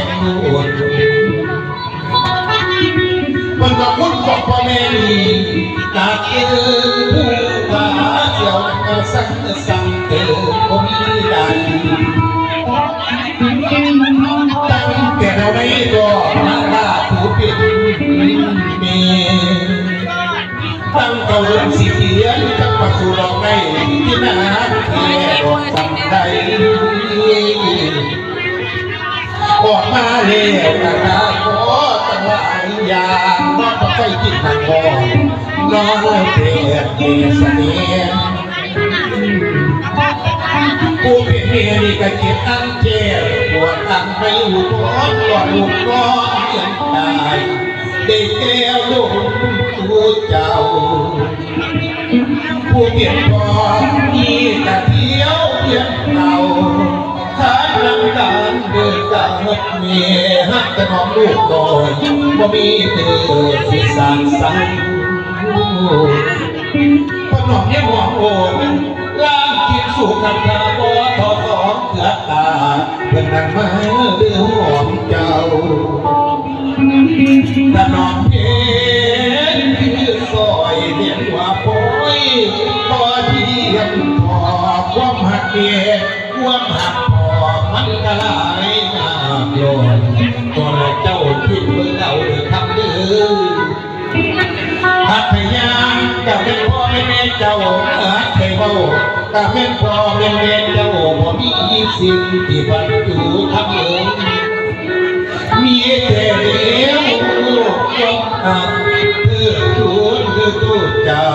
คนมันก็มุ่งของพ่อแม่นตาเกินผู้ว่าเจ้าก็สั่งสั่งเกินคนดังตั้งแต่เราได้ก็มาลากปิมีตั้งเก่าเสีเนตั้งปัที่นาเกี่ยวกับใด มาเลยกระดาษขอตั้งหลายยางนอกจาไฟกินหนังบอนอนเลยเปรียบเกสเนียนกูเป็นเมียนี่ก็เจ็บตั้งเจ็บปวดตั้งไม่รู้ร้อนก่อนลูกร้อนยังตายได้แก้วลูกตัวเจ้าผู้เปลี่ยนพอมีแต่เที่ยวเพียงเรา เมียฮักแต่น้องลูกก่อนว่ามีเธอสิสานสังพอน้องเนี่ยมองโอนล่างกินสู่กันตาบ่ทอสองเกือตาเพื่อนนั่งมาเดือหอมเจ้าถ้าน้องเพช พยานกับเป็นพ่อเป็นแม่เจ้าหักเคยเบากับเป็นพ่อเป็นแม่เจ้าบ่มีสิ่งที่บรรจุทำเองมีแต่เลี้ยวยกหักเพื่อทูลเพื่อทูลเจ้า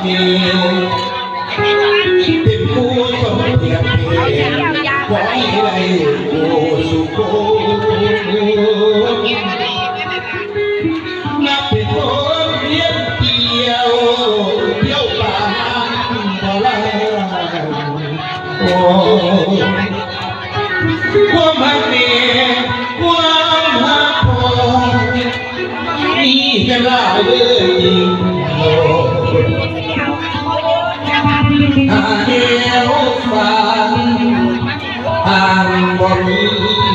กับมีเป็นผู้สมเทียมเพไว้ไรโอสุโขนับเป็นคนเลี้ยงเกี่ยวเที่ยวป่าบ่ลาโอ้ความหักเมียความหักพอมีกันหลาเลย เดียวฟันห่างบน